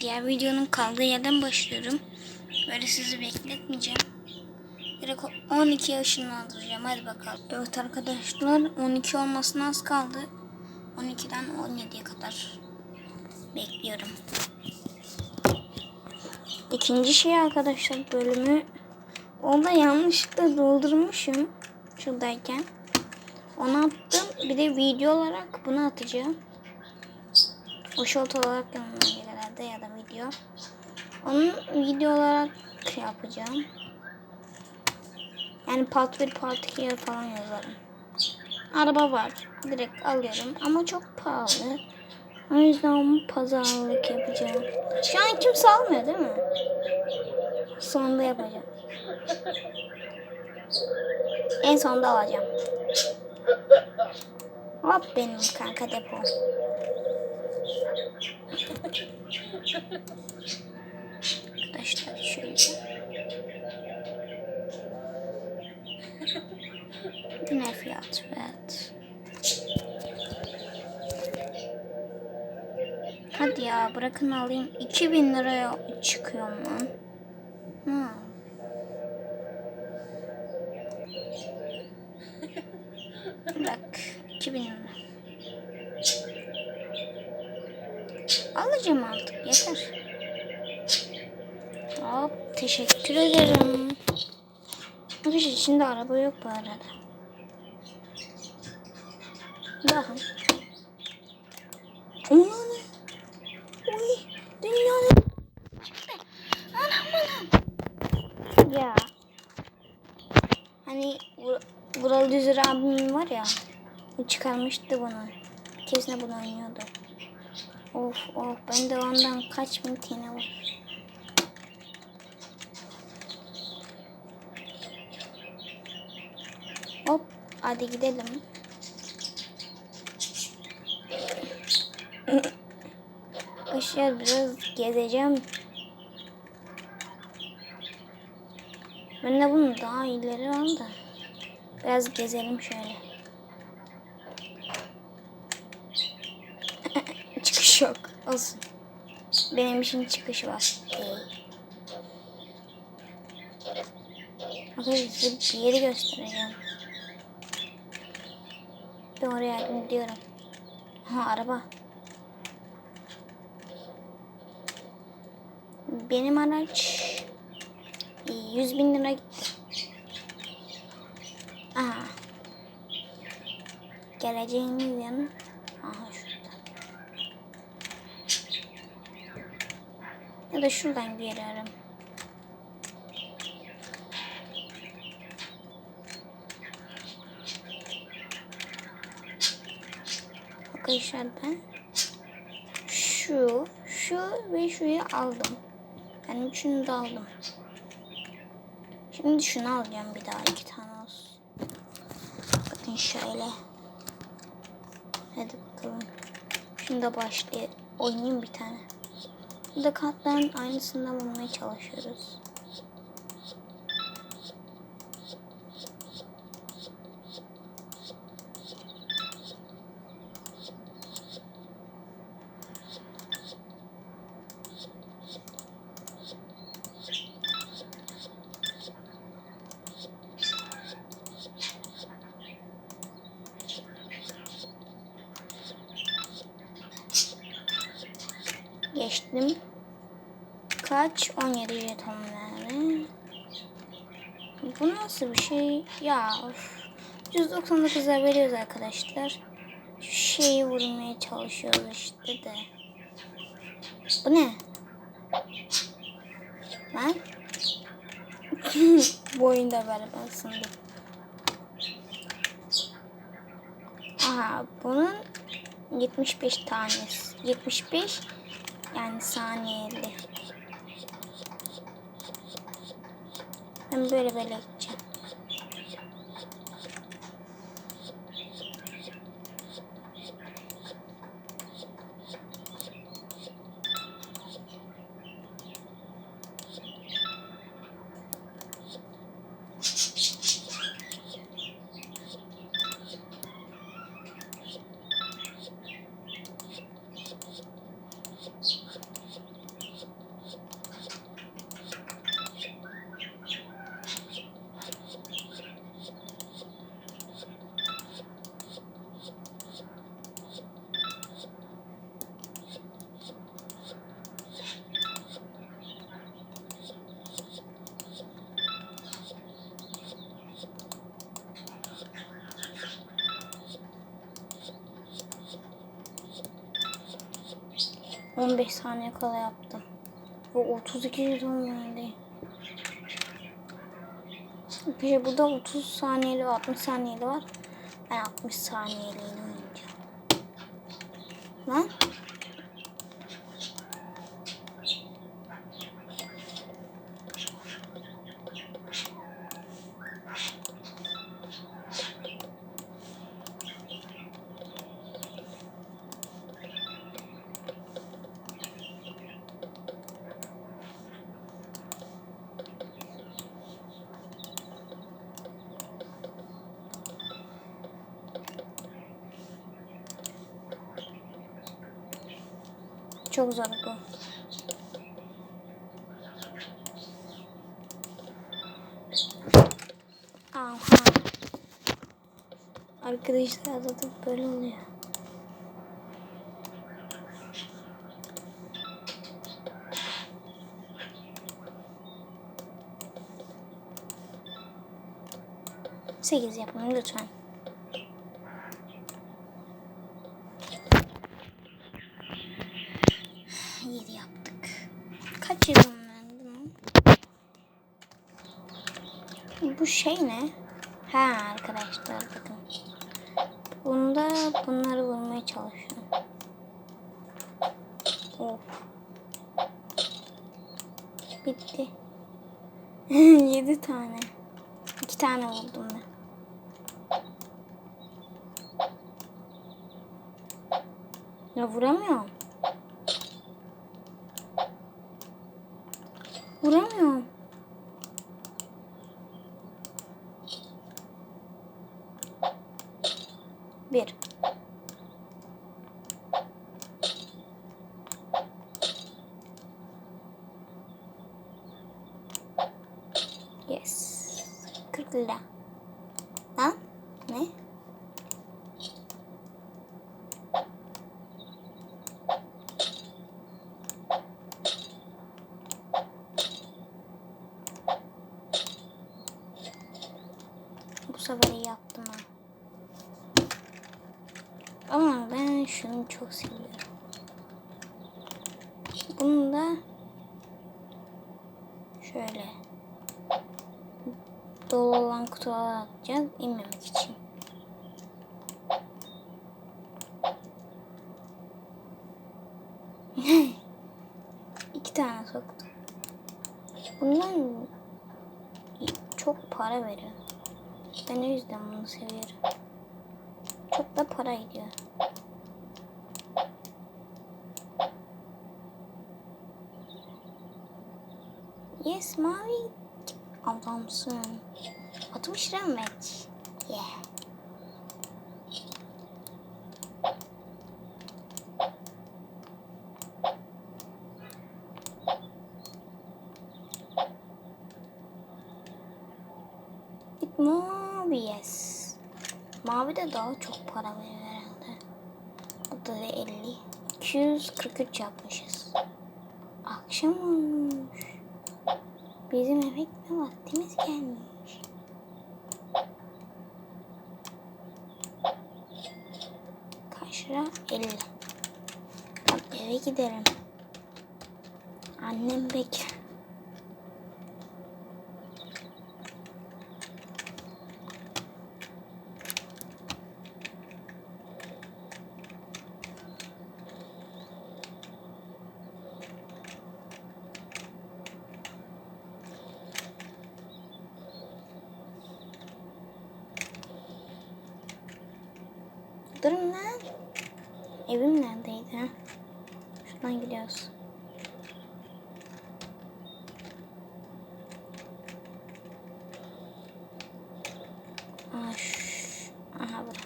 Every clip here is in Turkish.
diğer videonun kaldığı yerden başlıyorum. Böyle sizi bekletmeyeceğim. Direkt 12 yaşını aldıracağım. Hadi bakalım. Evet arkadaşlar 12 olmasına az kaldı. 12'den 17'ye kadar bekliyorum. İkinci şey arkadaşlar bölümü onda yanlışlıkla doldurmuşum şuradayken. Onu attım. Bir de video olarak bunu atacağım. Short olarak yanına herhalde ya da video. Onu video olarak yapacağım. Yani part 1 part 2 falan yazarım. Araba var. Direkt alıyorum ama çok pahalı. O yüzden pazarlık yapacağım. Şu an kimse almıyor değil mi? Sonunda yapacağım. En sonunda alacağım. Hop benim kanka depo. Arkadaşlar şöyle. Ne fiyat evet. Hadi ya bırakın alayım. 2000 liraya çıkıyor mu? Hmm. Bak 2000 lira. Alacağım artık yeter. Hop teşekkür ederim. Arkadaşlar içinde araba yok bu arada. Bakın. Ne? Uy dünyanın çıktı. Anam anam. Ya. Hani Vur- Vural Düzür abim var ya. Çıkarmıştı bunu. Kesin bunu oynuyordu. Of of ben de ondan kaç bin tane var. Hop hadi gidelim. Aşağı biraz gezeceğim. Ben de bunu daha ileri al da. Biraz gezelim şöyle. Yok. Olsun. Benim için çıkış var. Arkadaşlar bir yeri göstereceğim. Ben oraya gidiyorum. Ha araba. Benim araç 100 bin lira gitti. Aha. Geleceğimiz yanı. Aha şurada. Ya da şuradan ararım. Arkadaşlar ben şu, şu ve şuyu aldım. Ben üçünü de aldım. Şimdi şunu alacağım bir daha iki tane olsun. Bakın şöyle. Hadi bakalım. Şimdi başlayalım. Oynayayım bir tane. Burada katların aynısından bulmaya çalışıyoruz. Geçtim. Kaç? 17 jeton verdi. Bu nasıl bir şey? Ya of. 199'a veriyoruz arkadaşlar. Şu şeyi vurmaya çalışıyoruz işte de. Bu ne? Lan? Bu oyunda beraber ısındık. Aha bunun 75 tanesi. 75 yani saniyeli. Ben böyle böyle 15 saniye kala yaptım. Bu 32 jeton verdi. Bir burada 30 saniyeli 60 saniyeli var. Ben 60 saniyeliğini oynayacağım. Lan. Çok zor bu. Aha. Arkadaşlar da böyle oluyor. Sekiz yapın lütfen. Yedi yaptık. Kaç yılım verdim? Bu şey ne? Ha arkadaşlar bakın. Bunda bunları vurmaya çalışıyorum. Of. Bitti. Yedi tane. İki tane vurdum ben. Ya vuramıyorum. Vuramıyorum. Bir. Yes. 40 lira. Ha? Ne? Bu sefer iyi yaptım ha. Ama ben şunu çok seviyorum. Bunu da şöyle dolu olan kutulara atacağız inmemek için. İki tane soktum. Bundan çok para veriyor. Ben o yüzden bunu seviyorum. Çok da para gidiyor. Yes mavi. Adamsın. 60 lira mı? Yeah. Mavi yes. Mavi de daha çok para veriyor herhalde. Bu da 50. 243 yapmışız. Akşam olmuş. Bizim eve gitme vaktimiz gelmiş. Kaç lira? 50. Hadi eve gidelim. Annem bekliyor. Durun lan. Evim neredeydi? ha? Şuradan gidiyoruz. Aha bura.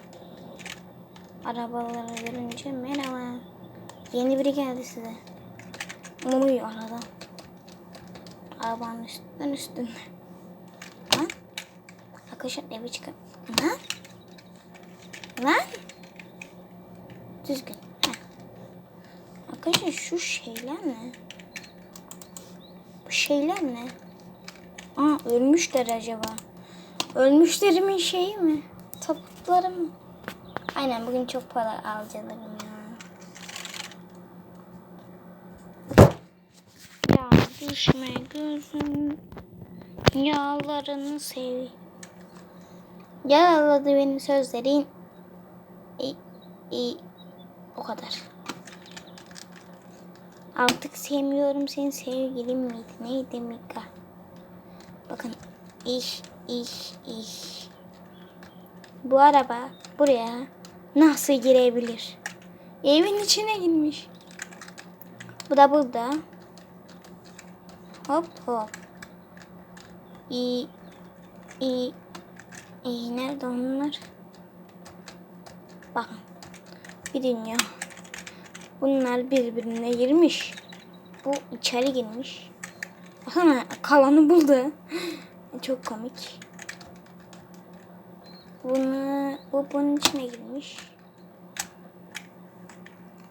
Arabaları görünce merhaba. Yeni biri geldi size. Umuyor arada. Arabanın üstünden üstünden. Ha? Arkadaşlar evi çıkar. Lan. Lan. Düzgün. Arkadaşlar şu şeyler ne? Bu şeyler ne? Aa ölmüşler acaba. Ölmüşlerimin şeyi mi? Taputları mı? Aynen bugün çok para alacağım ya. Görüşme gözüm yağlarını sev. Yaraladı beni sözlerin. İyi, iyi. O kadar. Artık sevmiyorum seni sevgilim miydi? Neydi Mika? Bakın iş, iş, iş. Bu araba buraya nasıl girebilir? Evin içine girmiş. Bu da burada. Hop hop. İyi, iyi, iyi. Nerede onlar? Bakın. Bir dünya. Bunlar birbirine girmiş. Bu içeri girmiş. Bakın kalanı buldu. Çok komik. Bunu, bu bunun içine girmiş.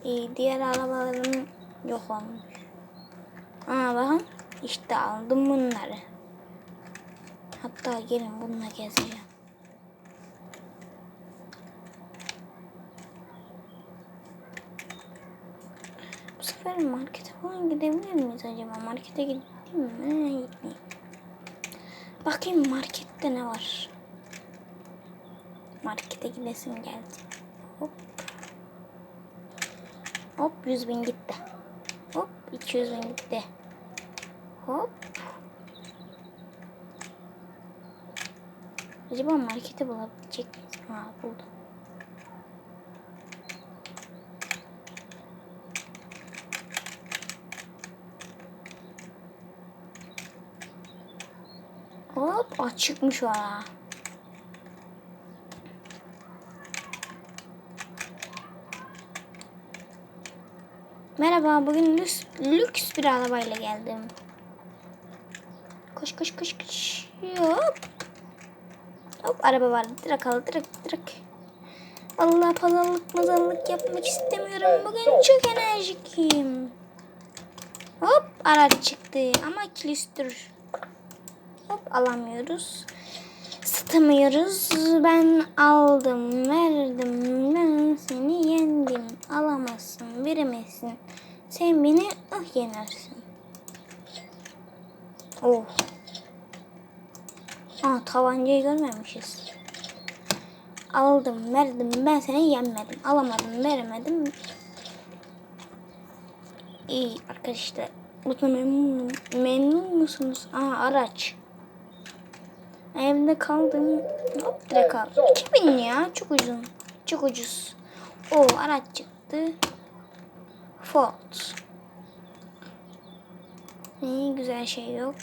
İyi, diğer arabaların yok olmuş. Aa bakın işte aldım bunları. Hatta gelin bununla gezeceğim. Sefer markete falan gidebilir miyiz acaba? Markete gideyim mi? Gitmeyeyim. Bakayım markette ne var? Markete gidesim geldi. Hop. Hop 100 bin gitti. Hop 200 bin gitti. Hop. Acaba markete bulabilecek miyiz? Ha buldum. Hop açıkmış valla. Merhaba, bugün lüks, lüks bir arabayla geldim. Koş koş koş koş. Hop. Hop araba var. Direkt al direkt direkt. Allah pazarlık mazarlık yapmak istemiyorum. Bugün çok enerjikim. Hop araç çıktı ama kilistür. Hop alamıyoruz. Satamıyoruz. Ben aldım, verdim. Ben seni yendim. Alamazsın, veremezsin. Sen beni ah yenersin. Oh. Aa tabancayı görmemişiz. Aldım, verdim. Ben seni yenmedim. Alamadım, veremedim. İyi arkadaşlar. Mutlu memnun, memnun musunuz? Aa araç. Evde kaldım. Hop direkt al. 2000 ya çok ucuz. Çok ucuz. O araç çıktı. Ford. İyi güzel şey yok.